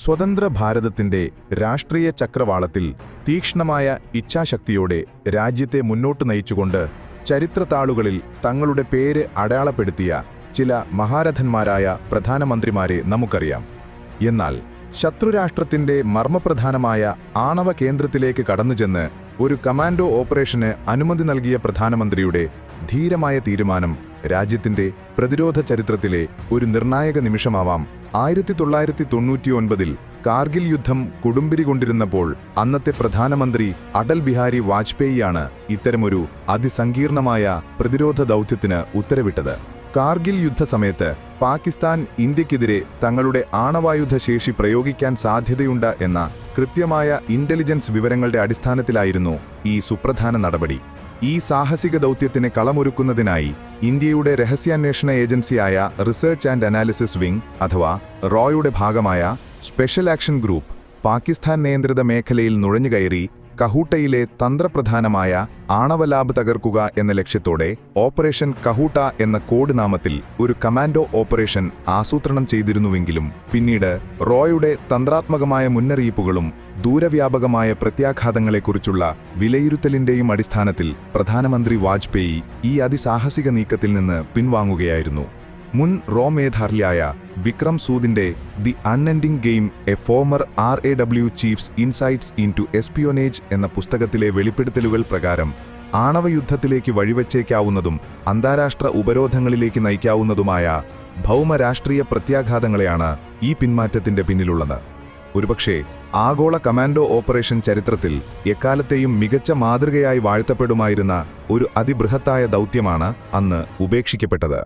സ്വതന്ത്ര ഭാരതത്തിന്റെ രാഷ്ട്രീയ ചക്രവാളത്തിൽ തീക്ഷ്ണമായ ഇച്ഛാശക്തിയോടെ രാജ്യത്തെ മുന്നോട്ട് നയിച്ചുകൊണ്ട് ചരിത്രത്താളുകളിൽ തങ്ങളുടെ പേര് അടയാളപ്പെടുത്തിയ ചില മഹാരഥന്മാരായ പ്രധാനമന്ത്രിമാരെ നമുക്കറിയാം. എന്നാൽ ശത്രുരാഷ്ട്രത്തിന്റെ മർമ്മപ്രധാനമായ ആണവ കേന്ദ്രത്തിലേക്ക് കടന്നുചെന്ന് ഒരു കമാൻഡോ ഓപ്പറേഷന് അനുമതി നൽകിയ പ്രധാനമന്ത്രിയുടെ ധീരമായ തീരുമാനം രാജ്യത്തിന്റെ പ്രതിരോധ ചരിത്രത്തിലെ ഒരു നിർണായക നിമിഷമാവാം ആയിരത്തി തൊള്ളായിരത്തി തൊണ്ണൂറ്റിയൊൻപതിൽ കാർഗിൽ യുദ്ധം കൊടുമ്പിരി കൊണ്ടിരുന്നപ്പോൾ അന്നത്തെ പ്രധാനമന്ത്രി അടൽ ബിഹാരി വാജ്പേയിയാണ് ഇത്തരമൊരു അതിസങ്കീർണമായ പ്രതിരോധ ദൗത്യത്തിന് ഉത്തരവിട്ടത്. കാർഗിൽ യുദ്ധസമയത്ത് പാകിസ്ഥാൻ ഇന്ത്യക്കെതിരെ തങ്ങളുടെ ആണവായുധ ശേഷി പ്രയോഗിക്കാൻ സാധ്യതയുണ്ട് എന്ന കൃത്യമായ ഇന്റലിജൻസ് വിവരങ്ങളുടെ അടിസ്ഥാനത്തിലായിരുന്നു ഈ സുപ്രധാന നടപടി. ഈ സാഹസിക ദൗത്യത്തിന് കളമൊരുക്കുന്നതിനായി ഇന്ത്യയുടെ രഹസ്യാന്വേഷണ ഏജൻസിയായ റിസർച്ച് ആൻഡ് അനാലിസിസ് വിംഗ് അഥവാ റോയുടെ ഭാഗമായ സ്പെഷ്യൽ ആക്ഷൻ ഗ്രൂപ്പ് പാകിസ്ഥാൻ നിയന്ത്രിത മേഖലയിൽ നുഴഞ്ഞുകയറി കഹൂട്ടയിലെ തന്ത്രപ്രധാനമായ ആണവ ലാബ് തകർക്കുക എന്ന ലക്ഷ്യത്തോടെ ഓപ്പറേഷൻ കഹൂട്ട എന്ന കോഡ് നാമത്തിൽ ഒരു കമാൻഡോ ഓപ്പറേഷൻ ആസൂത്രണം ചെയ്തിരുന്നുവെങ്കിലും പിന്നീട് റോയുടെ തന്ത്രാത്മകമായ മുന്നറിയിപ്പുകളും ദൂരവ്യാപകമായ പ്രത്യാഘാതങ്ങളെക്കുറിച്ചുള്ള വിലയിരുത്തലിന്റെയും അടിസ്ഥാനത്തിൽ പ്രധാനമന്ത്രി വാജ്പേയി ഈ അതിസാഹസിക നീക്കത്തിൽ നിന്ന് പിൻവാങ്ങുകയായിരുന്നു. മുൻ റോ മേധാവിയായ Vikram സൂദിന്റെ the unending game a former R A W chief's insights into espionage എന്ന പുസ്തകത്തിലെ വെളിപ്പെടുത്തലുകൾ പ്രകാരം ആണവയുദ്ധത്തിലേക്ക് വഴിവച്ചേക്കാവുന്നതും അന്താരാഷ്ട്ര ഉപരോധങ്ങളിലേക്ക് നയിക്കാവുന്നതുമായ ഭൗമരാഷ്ട്രീയ പ്രത്യാഘാതങ്ങളെയാണ് ഈ പിന്മാറ്റത്തിന്റെ പിന്നിലുള്ളത്. ഒരുപക്ഷേ ആഗോള കമാൻഡോ ഓപ്പറേഷൻ ചരിത്രത്തിൽ എക്കാലത്തെയും മികച്ച മാതൃകയായി വാഴ്ത്തപ്പെടുമായിരുന്ന ഒരു അതിബൃഹത്തായ ദൗത്യമാണ് അന്ന് ഉപേക്ഷിക്കപ്പെട്ടത്.